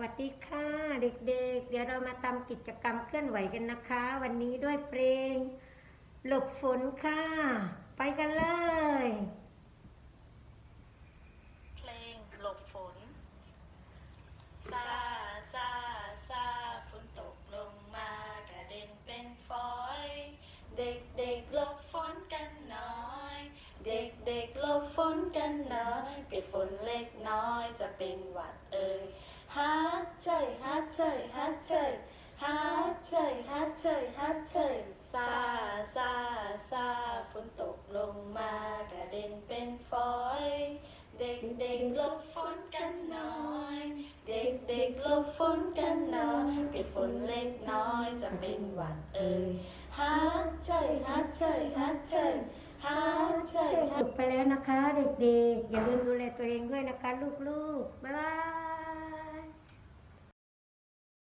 วัสดีค่ะ เด็กๆเดี๋ยวเรามาทำกิจกรรมเคลื่อนไหวกันนะคะ วันนี้ด้วยเพลง หลบฝนค่ะ ไปกันเลย เพลงหลบฝนซาซาซาฝนตกลงมากระเด็นเป็นฝอยเด็กเด็กๆหลบฝนกันหน่อยเด็กเด็กๆหลบฝนกันหน่อยเปียกฝนเล็กน้อยจะเป็นหวัดเอ่ย เชยฮัดเชยฮัดเชยฮัดเชยฮัดเชยฮัดเชยซาซาซาฝนตกลงมากระเด็นเป็นฝอย เด็กเด็กหลบฝนกันหน่อย เด็กเด็กหลบฝนกันหน่อยเปียกฝนเล็กน้อยจะเป็นหวัดเอ่ยฮัดเชยฮัดเชยฮัดเชยฮัดเชยจบไปแล้วนะคะ เด็กๆ อย่าลืมดูแลตัวเองด้วยนะคะ ลูกๆ บ๊ายบาย